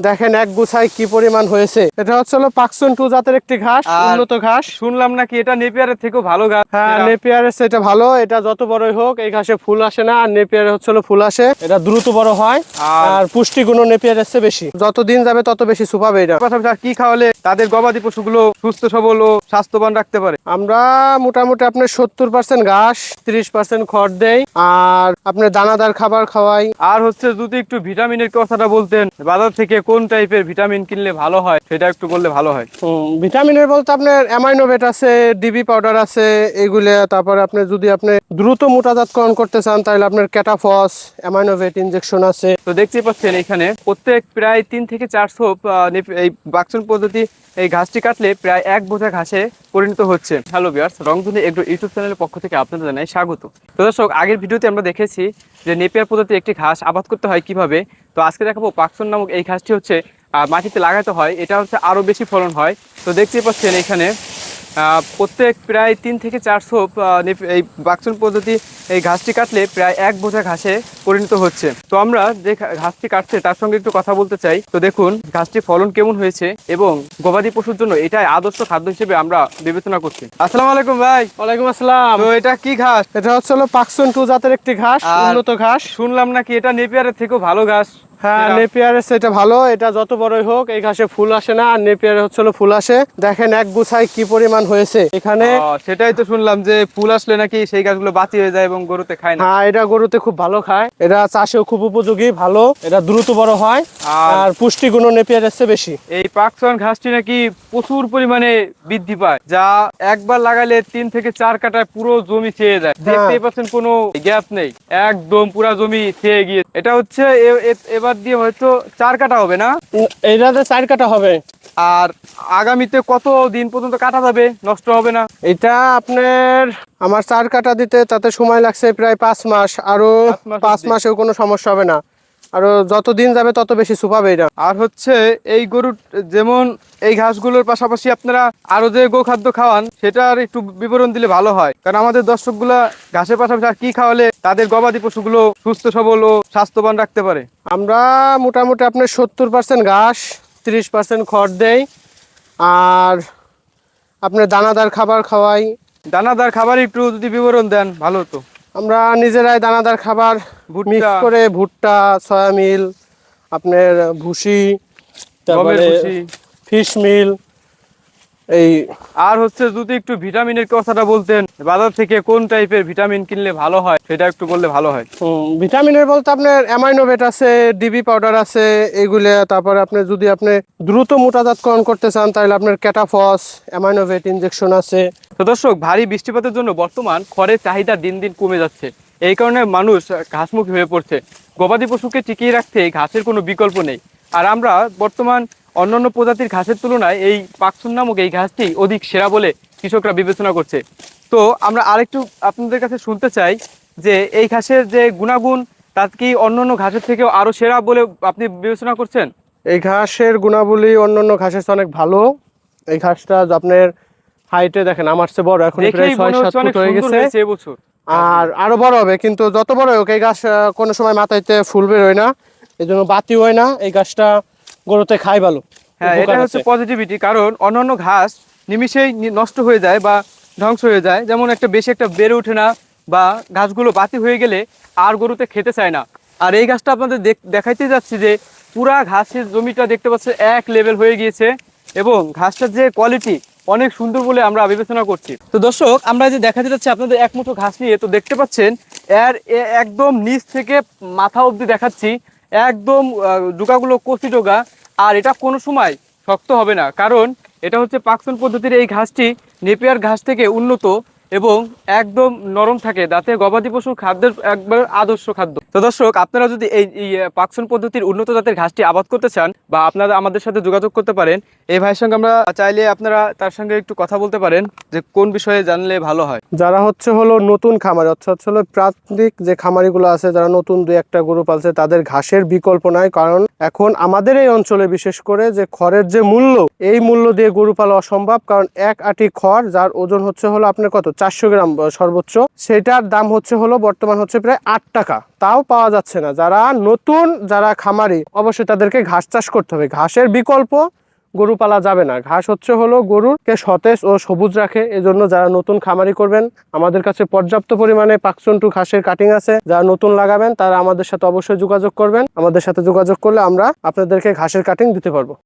দেখেন এক গুছায় কি পরিমাণ হয়েছে। এটা হচ্ছে হলো পাকসন টু জাতের একটি ঘাস উন্নত ঘাস। শুনলাম নাকি এটা নেপিয়ারের থেকেও ভালো গাছ হ্যাঁ নেপিয়ারের সেটা ভালো। এটা যত বড়ই হোক এই ঘাসে ফুল আসে না আর নেপিয়ারে হচ্ছে হলো ফুল আসে। এটা দ্রুত বড় হয় আর- পুষ্টিগুণও নেপিয়ারের চেয়ে বেশি। যত দিন যাবে তত বেশি সুপাবে এটা কি খাওয়ালে তাদের গবাদি পশুগুলো সুস্থ সবল ও স্বাস্থ্যবান রাখতে পারে? আমরা মোটামুটি আপনার সত্তর পার্সেন্ট ঘাস তিরিশ পার্সেন্ট খড় দেই আর আপনার দানাদার খাবার খাওয়াই। আর হচ্ছে যদি একটু ভিটামিনের কথাটা বলতেন বাজার থেকে কোন টাইপের ভিটামিন কিনলে ভালো হয় সেটা একটু বললে ভালো হয়। ভিটামিনের বলতে আপনার অ্যামাইনোভেট আছে ডিবি পাউডার আছে এগুলো তারপরে আপনি যদি আপনি দ্রুত মোটাজাতকরণ করতে চান তাহলে আপনার ক্যাটাফস অ্যামাইনোভেট ইনজেকশন আছে। তো দেখতেই পাচ্ছেন এখানে প্রত্যেক প্রায় তিন থেকে চারশো এই বাক্সন পদ্ধতি এই ঘাসটি কাটলে প্রায় এক বোঝা ঘাসে পরিণত হচ্ছে। Hello viewers Rongdhoni agro YouTube চ্যানেলের পক্ষ থেকে আপনাদের জানাই স্বাগত। তো দর্শক আগের ভিডিওতে আমরা দেখেছি যে নেপিয়ার পদ্ধতি একটি ঘাস আবাদ করতে হয় কীভাবে তো আজকে দেখাবো পাকসন নামক এই ঘাসটি হচ্ছে আহ, মাটিতে লাগাতে হয়। এটা হচ্ছে আরও বেশি ফলন হয়। তো দেখতেই পাচ্ছেন এখানে আহ, প্রত্যেক প্রায় তিন থেকে চার চারশো এই বাক্সন পদ্ধতি এই ঘাসটি কাটলে প্রায় এক বোঝা ঘাসে পরিণত হচ্ছে। তো আমরা যে ঘাসটি কাটছে তার সঙ্গে একটু কথা বলতে চাই। তো দেখুন ঘাসটি ফলন কেমন হয়েছে এবং গবাদি পশুর জন্য এটাই আদর্শ খাদ্য হিসেবে আমরা বিবেচনা করছি। আসসালামু আলাইকুম ভাই। ওয়ালাইকুম আসসালাম। তো এটা কি ঘাস? এটা হচ্ছে হলো পাকসন টু জাতের একটি ঘাস উন্নত ঘাস। শুনলাম নাকি এটা নেপিয়ারের থেকেও ভালো ঘাস। হ্যাঁ নেপিয়ারের সেটা ভালো এটা যত বড়ই হোক এই ঘাসে ফুল আসে না আর নেপিয়ারে হচ্ছে ফুল আসে। দেখেন এক গুছায় কি পরিমাণ হয়েছে এখানে। সেটাই তো শুনলাম যে ফুল আসলে নাকি সেই গাছগুলো বাতি হয়ে যায় এবং গরুতে খায় না। হ্যাঁ এটা গরুতে খুব ভালো খায়। এটা চাষেও খুব উপযোগী ভালো। এটা দ্রুত বড় হয় আর- পুষ্টিগুণও নেপিয়ারের চেয়ে বেশি। এই পাকসন ঘাসটি নাকি প্রচুর পরিমাণে বৃদ্ধি পায় যা একবার লাগালে তিন থেকে চার কাটায় পুরো জমি ছেয়ে যায়। হ্যাঁ। দেখতেই পাচ্ছেন কোনো গ্যাপ নেই একদম পুরা জমি ছেয়ে গিয়ে এটা হচ্ছে এ- এ- এবার দিয়ে হয়তো চার কাটা হবে না? এইটাতে চার কাটা হবে। আর আগামীতে কত দিন পর্যন্ত কাটা যাবে? নষ্ট হবে না? এটা আপনার আমার চার কাটা দিতে তাতে সময় লাগছে প্রায় পাঁচ মাস। আরও পাঁচ মাস মাসেও কোনো সমস্যা হবে না। আরও যত দিন যাবে তত বেশি সুপাবে এটা। আর হচ্ছে এই গরুর যেমন এই ঘাসগুলোর পাশাপাশি আপনারা আরও যে গোখাদ্য খাওয়ান সেটার একটু বিবরণ দিলে ভালো হয়। কারণ আমাদের দর্শকগুলা ঘাসের পাশাপাশি আর কি খাওয়ালে তাদের গবাদি পশুগুলো সুস্থ সবল ও স্বাস্থ্যবান রাখতে পারে। আমরা মোটামুটি আপনার সত্তর পার্সেন্ট ঘাস তিরিশ পার্সেন্ট খড় দেই। আর আপনার দানাদার খাবার খাওয়াই। দানাদার খাবার একটু যদি বিবরণ দেন ভালো হতো। আমরা নিজেরাই দানাদার খাবার। মিক্স করে ভুট্টা সয়া মিল আপনার ভুসি তারপরে ফিশ মিল এই আর হচ্ছে যদি একটু ভিটামিনের কথাটা বলতেন বাজার থেকে কোন টাইপের ভিটামিন কিনলে ভালো হয়? সেটা একটু বললে ভালো হয়। ভিটামিনের বলতে আপনার অ্যামাইনোভেট আছে ডিবি পাউডার আছে এগুলো তারপরে আপনি যদি আপনি দ্রুত মোটাজাতকরণ করতে চান তাহলে আপনার ক্যাটাফস অ্যামাইনোভেট ইনজেকশন আছে। তো দর্শক ভারী বৃষ্টিপাতের জন্য বর্তমান খড়ের চাহিদা দিন দিন কমে যাচ্ছে। এই কারণে মানুষ ঘাসমুখী হয়ে পড়ছে। গবাদি পশুকে টিকিয়ে রাখতে ঘাসের কোনো বিকল্প নেই। আর আমরা বর্তমান অন্যান্য প্রজাতির ঘাসের তুলনায় এই পাকসুন নামক এই ঘাসটি অধিক সেরা বলে কৃষকরা বিবেচনা করছে। তো আমরা আরেকটু আপনাদের কাছে শুনতে চাই যে এই ঘাসের যে গুণাগুণ তা কি অন্যান্য ঘাসের থেকেও আরও সেরা বলে আপনি বিবেচনা করছেন? এই ঘাসের গুণাবলী অন্যান্য ঘাসের অনেক ভালো। এই ঘাসটা আপনার হাইটে দেখেন আমার চেয়ে বড় এখন প্রায় ছয় সাত ফুট হয়ে গেছে। এবছর আর আরও বড় হবে কিন্তু যত বড় হোক এই গাছ কোনো সময় মাথাইতে ফুল বের হয় না এই জন্য বাতি হয় না। এই গাছটা গরুতে খাই ভালো হ্যাঁ এটা হচ্ছে পজিটিভিটি কারণ অন্যান্য ঘাস নিমিষেই নি- নষ্ট হয়ে যায় বা ধ্বংস হয়ে যায়। যেমন একটা বেশি একটা বেড়ে ওঠে না বা ঘাসগুলো বাতি হয়ে গেলে আর গরুতে খেতে চায় না। আর এই গাছটা আপনাদের দেখাইতে যাচ্ছি যে পুরা ঘাসের জমিটা দেখতে পাচ্ছে এক লেভেল হয়ে গিয়েছে এবং ঘাসটার যে কোয়ালিটি অনেক সুন্দর বলে আমরা বিবেচনা করছি। তো দর্শক আমরা যে দেখাতে যাচ্ছি আপনাদের এক মুঠো ঘাস নিয়ে তো দেখতে পাচ্ছেন এর একদম নিচ থেকে মাথা অবধি দেখাচ্ছি। একদম ডোকাগুলো কচি ডোকা, আর এটা কোনো সময় শক্ত হবে না। কারণ এটা হচ্ছে পাকসন পদ্ধতির এই ঘাসটি নেপিয়ার ঘাস থেকে উন্নত এবং একদম নরম থাকে। যাতে গবাদি পশুর খাদ্যের একবার আদর্শ খাদ্য। তো দর্শক, আপনারা যদি এই পাকসন পদ্ধতির উন্নত জাতের ঘাসটি আবাদ করতে চান বা আপনারা আমাদের সাথে যোগাযোগ করতে পারেন, এই ভাইয়ের সঙ্গে আমরা চাইলে আপনারা তার সঙ্গে একটু কথা বলতে পারেন যে কোন বিষয়ে জানলে ভালো হয়। যারা হচ্ছে হলো নতুন খামারি, অর্থাৎ হলো প্রাথমিক যে খামারিগুলো আছে, যারা নতুন দুই একটা গরু পালছে, তাদের ঘাসের বিকল্প নাই। কারণ এখন আমাদের এই অঞ্চলে বিশেষ করে যে খড়ের যে মূল্য, এই মূল্য দিয়ে গরু পালা অসম্ভব। কারণ এক আটি খড়, যার ওজন হচ্ছে হলো আপনার কত? চারশো গ্রাম, সর্বোচ্চ। সেটার দাম হচ্ছে হলো বর্তমান হচ্ছে প্রায় আট টাকা। তাও পাওয়া যাচ্ছে না। যারা নতুন, যারা খামারি, অবশ্যই তাদেরকে ঘাস চাষ করতে হবে। ঘাসের বিকল্প গরু পালা যাবে না। ঘাস হচ্ছে হলো গরুকে সতেজ ও সবুজ রাখে। এজন্য যারা নতুন খামারি করবেন, আমাদের কাছে পর্যাপ্ত পরিমাণে পাকচন্টু ঘাসের কাটিং আছে। যারা নতুন লাগাবেন, তারা আমাদের সাথে অবশ্যই যোগাযোগ করবেন। আমাদের সাথে যোগাযোগ করলে আমরা আপনাদেরকে ঘাসের কাটিং দিতে পারব।